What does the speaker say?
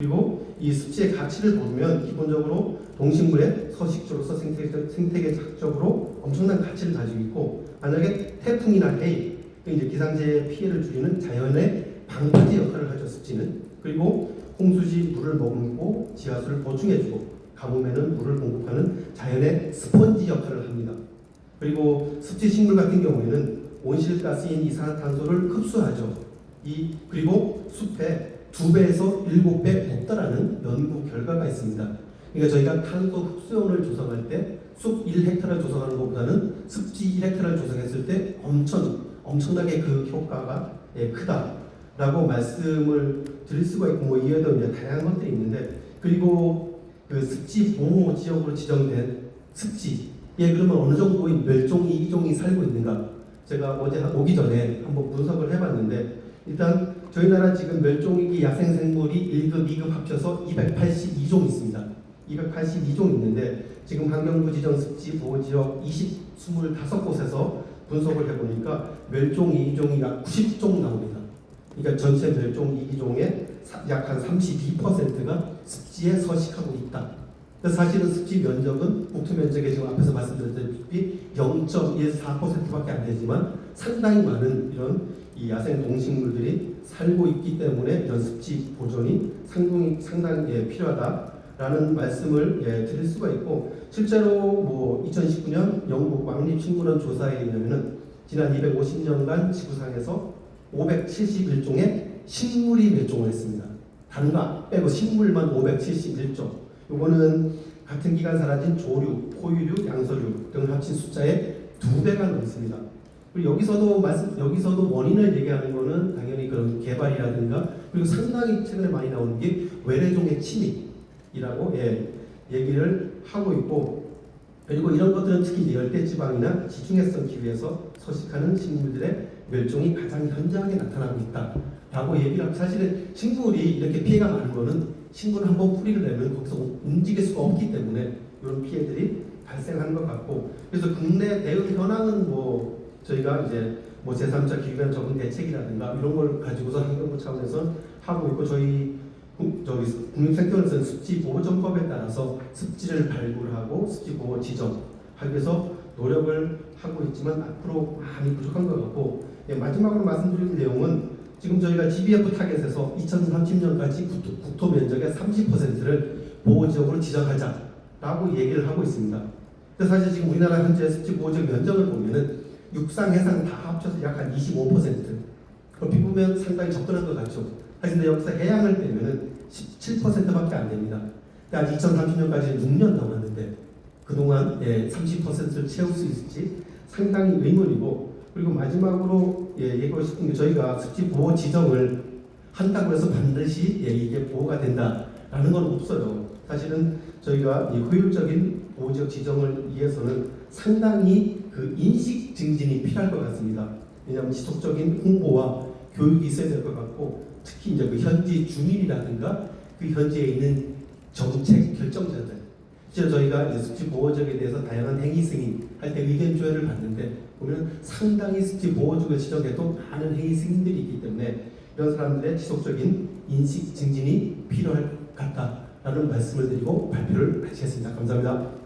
그리고 이 습지의 가치를 보면 기본적으로 동식물의 서식지로서 생태계, 생태계 적으로 엄청난 가치를 가지고 있고 만약에 태풍이나 해일, 그 이제 기상재해 피해를 줄이는 자연의 방파제 역할을 하죠 습지는 그리고 홍수지 물을 머금고 지하수를 보충해주고 가뭄에는 물을 공급하는 자연의 스펀지 역할을 합니다. 그리고 습지 식물 같은 경우에는 온실가스인 이산화탄소를 흡수하죠. 이 그리고 숲에 두 배에서 일곱 배 높다라는 연구 결과가 있습니다. 그러니까 저희가 탄소 흡수원을 조성할 때 숲 1헥타를 조성하는 것보다는 습지 1헥타를 조성했을 때 엄청 엄청나게 그 효과가 예, 크다라고 말씀을 드릴 수가 있고 뭐 이외에도 이제 다양한 것들이 있는데 그리고 그 습지 보호 지역으로 지정된 습지 예 그러면 어느 정도의 멸종이 이종이 살고 있는가 제가 어제 오기 전에 한번 분석을 해봤는데 일단 저희 나라 지금 멸종위기 야생생물이 1급, 2급 합쳐서 282종 있습니다. 282종 있는데 지금 환경부 지정 습지 보호지역 20, 25곳에서 분석을 해보니까 멸종 위기종이 약 90종 나옵니다. 그러니까 전체 멸종 위기종의 약 한 32%가 습지에 서식하고 있다. 사실은 습지 면적은 국토 면적에 지금 앞에서 말씀드렸다시피 0.14%밖에 안 되지만 상당히 많은 이런 이 야생 동식물들이 살고 있기 때문에 이런 습지 보존이 상당히 상당히 예, 필요하다라는 말씀을 예, 드릴 수가 있고 실제로 뭐 2019년 영국 왕립식물원 조사에 의하면은 지난 250년간 지구상에서 571종의 식물이 멸종을 했습니다. 다른 거 빼고 식물만 571종. 요거는 같은 기간 사라진 조류, 포유류, 양서류 등을 합친 숫자의 두 배가 넘습니다. 그리고 여기서도 말씀 여기서도 원인을 얘기하는 거는 당연히 그런 개발이라든가 그리고 상당히 최근에 많이 나오는 게 외래종의 침입이라고 예, 얘기를 하고 있고 그리고 이런 것들은 특히 이제 열대 지방이나 지중해성 기후에서 서식하는 식물들의 멸종이 가장 현저하게 나타나고 있다라고 얘기를 하고 사실은 식물이 이렇게 피해가 많은 거는 식물 한번 뿌리를 내면 거기서 움직일 수가 없기 때문에 이런 피해들이 발생하는 것 같고 그래서 국내 대응 현황은 뭐 저희가 이제 뭐 제3자 기후변 적응 대책이라든가 이런 걸 가지고서 환경부 차원에서 하고 있고 저희 국- 저기 국립생태원에서는 습지 보호 정법에 따라서 습지를 발굴하고 습지 보호 지정 하기 위해서 노력을 하고 있지만 앞으로 많이 부족한 것 같고 예, 마지막으로 말씀드릴 내용은 지금 저희가 GBF 타겟에서 2030년까지 국토, 국토 면적의 30%를 보호 지역으로 지정하자라고 얘기를 하고 있습니다. 근데 사실 지금 우리나라 현재 습지 보호 지역 면적을 보면은 육상, 해상 다 합쳐서 약 한 25%. 어떻게 보면 상당히 적절한 것 같죠. 하지만 여기서 해양을 빼면은 17%밖에 안 됩니다. 아직 2030년까지 6년 남았는데 그동안 예, 30%를 채울 수 있을지 상당히 의문이고 그리고 마지막으로 예, 얘기하고 싶은 게 저희가 습지 보호 지정을 한다고 해서 반드시 예, 이게 보호가 된다라는 건 없어요. 사실은 저희가 이 효율적인 보호지역 지정을 위해서는 상당히 그 인식 증진이 필요할 것 같습니다. 왜냐하면 지속적인 홍보와 교육이 있어야 될 것 같고 특히 이제 그 현지 주민이라든가 그 현지에 있는 정책 결정자들 실제 저희가 이제 습지 보호지역에 대해서 다양한 행위 승인 할 때 의견 조회를 받는데 보면 상당히 습지 보호지역을 지정해도 많은 행위 승인들이 있기 때문에 이런 사람들의 지속적인 인식 증진이 필요할 것 같다라는 말씀을 드리고 발표를 마치겠습니다. 감사합니다.